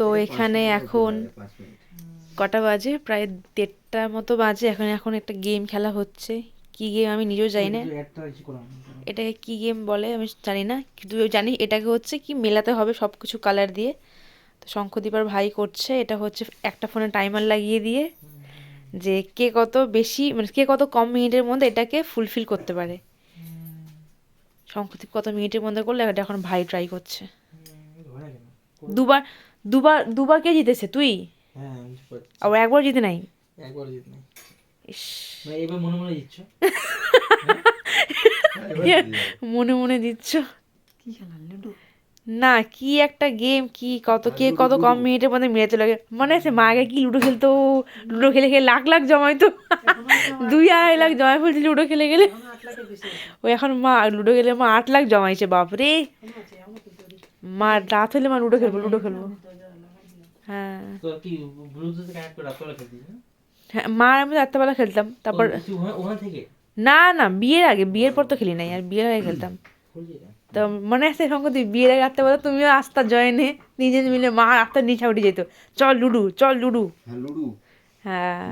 তো এখানে এখন কটা বাজে? প্রায় দেড়টা মতো বাজে। এখন এখন একটা গেম খেলা হচ্ছে। কি গেম আমি নিজেও জানি না। এটাকে কি গেম বলে? আমি জানি না। কিন্তু জানি এটাকে হচ্ছে কি মেলাতে হবে সব কিছু কালার দিয়ে। তো শঙ্খদীপার ভাই করছে। এটা হচ্ছে একটা ফোনে টাইমার লাগিয়ে দিয়ে যে কে কত বেশি মানে কে কত কম মিনিটের মধ্যে এটাকে ফুলফিল করতে পারে। শঙ্খদীপ কত মিনিটের মধ্যে করলে? এটা এখন ভাই ট্রাই করছে? দুবার দুবার দুবার কে জিতেছে? তুই? হ্যাঁ। আবার একবার জিতে নাই? একবার জিত নাই। ইস। মানে এবার মনে মনে জিতছ? মনে মনে দিচ্ছ কি খেলা লুডো? না কি একটা গেম কি কত কে কত কম মিনিটের মধ্যে মেরেতে লাগে। মনে আছে মা আগে কি লুডো খেলতো? লুডো খেলে খেলে লাখ লাখ জমাইতো। দুই আড়াই লাখ জমাই ফেলছে লুডো খেলে গেলে ও এখন মা লুডো খেলে মা আট লাখ জমাইছে বাপরে। মা রাত হলে মা লুডো খেলব লুডো খেলব। হ্যাঁ। না হ্যাঁ? মা আর আমি রাত্রেবেলা খেলতাম তারপর তুই না না বিয়ের আগে বিয়ের পর তো খেলি নাই আর বিয়ের আগে খেলতাম। তো মনে আছে শঙ্কর বিয়ের আগে রাত্রে বলো তুমিও আস্তা জয়েনে নিজে মিলে মা আস্তা নিচে উঠে যেত চল লুডু চল লুডু। হ্যাঁ লুডু। হ্যাঁ।